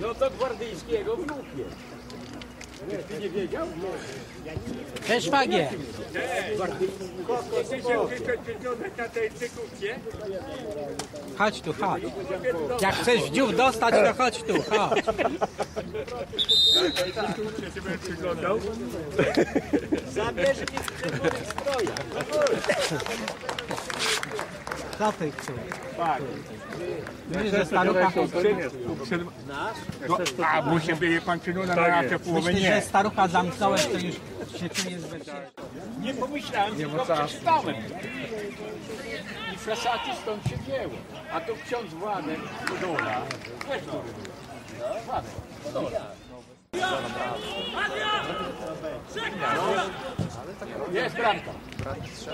No to gwardyjskiego wnuk jest. Ty nie wiedział? Cześć szwagier. Chodź tu, chodź. Jak chcesz w dziób dostać, to chodź tu, chodź. Zabierz mnie w czerwonych Co ty chcesz? Widzisz, że starucha... A, musi być pan czynuna na razie połowę Myślisz, że nie. starucha zamknąłeś, to już się czujesz bezpiecznie. Nie pomyślałem, tylko przeczytałem. I fesaty stąd się wzięło. A to ksiądz Władek Podola. Weź tu. Władek Podola. Jest bramka.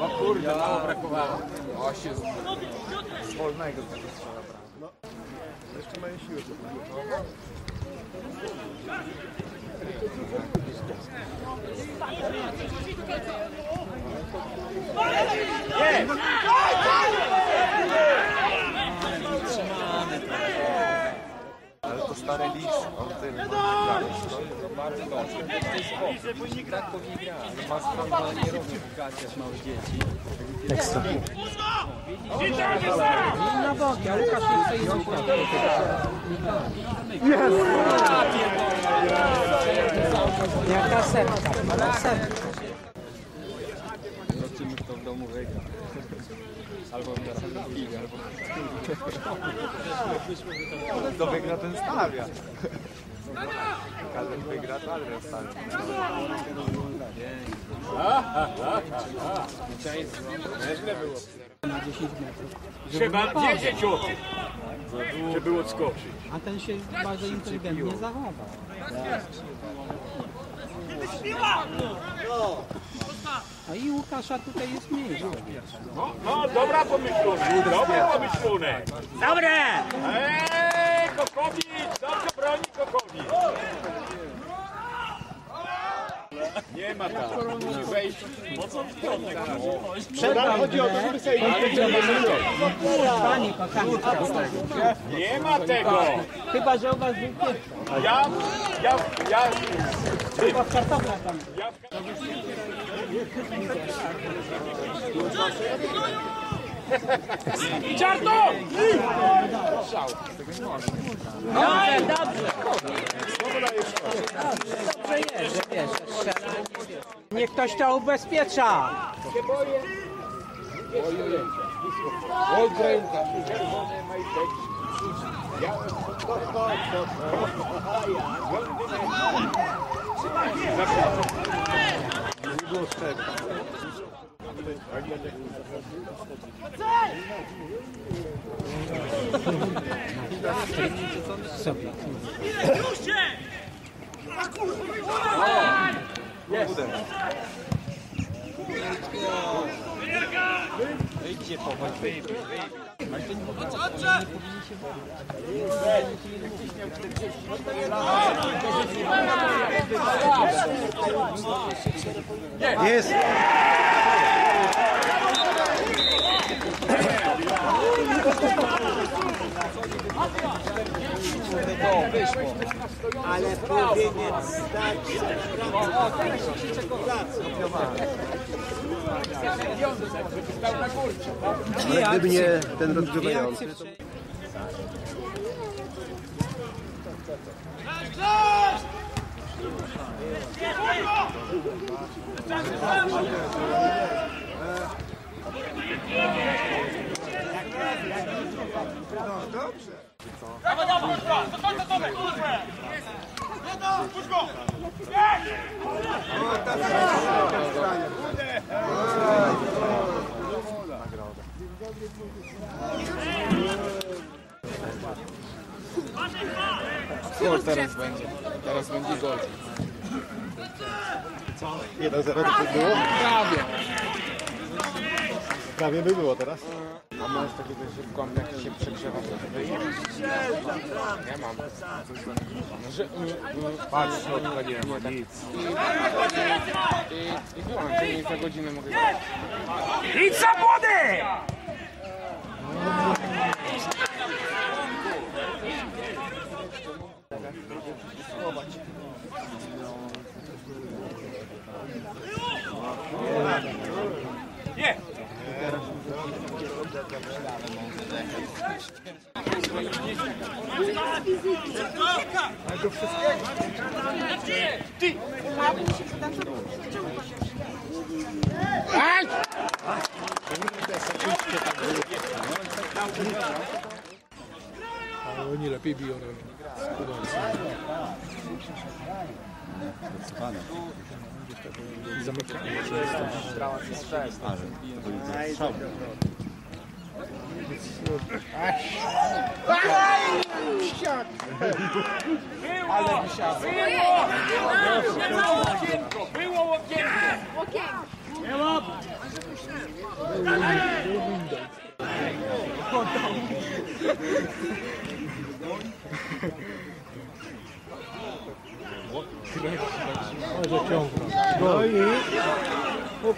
O kurde, mało brakowało. Ale to stary lis, on tym bardzo dobrze. Tak powinien grać. Ale ma stronę, ale nie robi gacie małe dzieci. Na boki, a Łukasz nie chce iść do środka. Jaka setka, jaka setka. Zobaczymy kto w domu wygra. Albo na piwie, albo... Kto wygra, ten stawia. Każdy wygra, to Adrian stawia. Trzeba 10 o tym, żeby odskoczyć. A ten się bardzo inteligentnie zachował. A i Łukasza tutaj jest mniej. No, no dobra pomyślone, dobra pomyślone. Dobre! Eee, Kokowic, dobrze broni Kokowic. Nie ma tak, musi wejść. Pani kochani, Nie ma tego. chyba że u was był. Ja, ja, ja, Chyba w kartoflach tam. ja I czarno! Dobrze, dobrze. Dobrze jest. Niech ktoś to ubezpiecza. Sobie. Wyjdźcie po wyjdź. Jest. Ale powinien stać Gdyby nie ten rozgrywający. Gol teraz będzie. Teraz będzie gol. 1-0 to było? Prawie. Prawie by było teraz. A masz takiego szybko, jak się przegrzewa, to wyjdzie? Ja mam. Że, Patrz, środka nie ma nic. I, i byłam, czyli za godzinę mogę grać. Idź za młody! Ale oni lepiej biją. Zamykanie. Ale wisiało. Było okienko, było okienko. No i...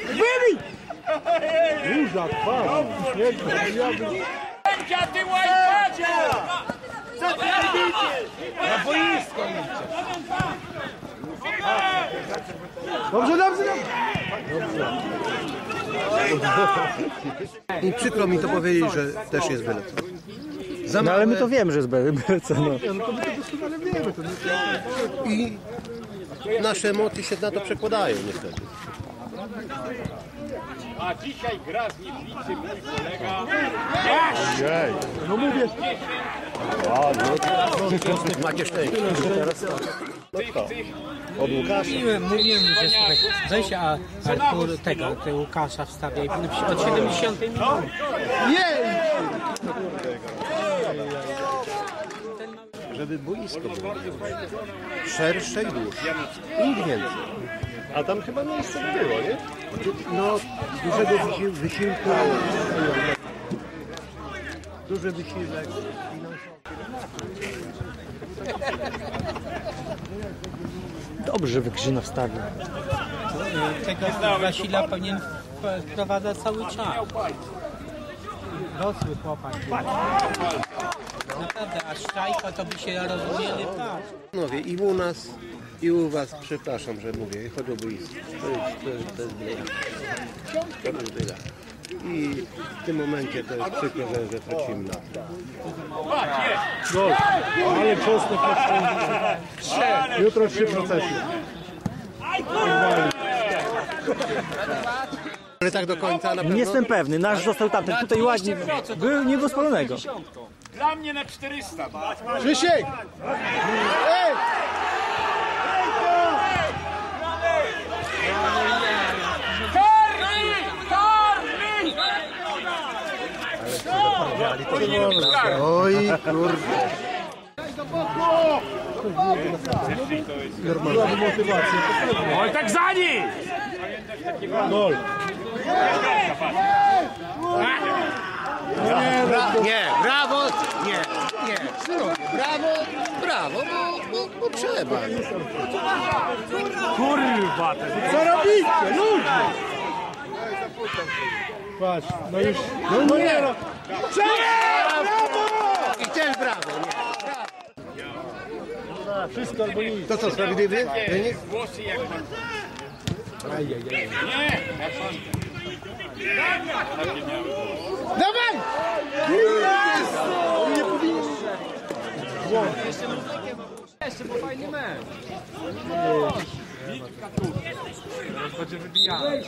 Wybi! Burza, twarz. Sędzia, ty łajpadzie! Dobrze, dobrze, dobrze. I przykro mi to powiedzieć, że też jest byle co. No ale my to wiemy, że jest byle co, no. No. I nasze emocje się na to przekładają niestety. A dzisiaj gra z Niblicy mój kolega. No mówię, Macie szczęście. Tych, tych. Od Łukasza. Mówiłem, mówiłem, że słuchaj, weź a Artur tego, ty Łukasza wstawiaj od 70 minuty. Żeby boisko było szersze i dłuższe. I Nic więcej. A tam chyba miejsce było, nie? No, dużego wysił- wysiłku. Duży wysiłek. Dobrze, że Wykrzyna wstawił. Tego Wasila powinien wprowadzać cały czas. Rosły chłopak. Naprawdę, a szczajka to by się rozumieli tak. Panowie, i u nas, i u was, przepraszam, że mówię, chodzi o boisko. To jest, to jest, to jest byle. To jest byle. I w tym momencie to jest przykro, że, że tracimy na to. gol. Ale czosnek na Jutro trzy procesy. Tak do końca na pewno. Nie jestem pewny, nasz został tamten, tutaj ładnie, był, nie było spalonego. Dla mnie na 400. Krzysiek! Ej! Oj, kurde. Motywacja. Oj, tak za nim! Gol. Bra nie, brawo, nie, nie. Brawo, brawo, bo, bo, bo trzeba. Kurwa, Co robicie? Ludzie! Patrz, no już... No, no nie no! I też brawo, nie. Wszystko albo nic. To co, sprawiedliwy wynik? Włosy jak pan. Ajajaj. Nie, jak pan. Dawaj! Wybijany.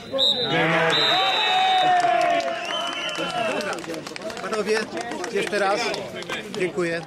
Panowie, jeszcze raz dziękuję.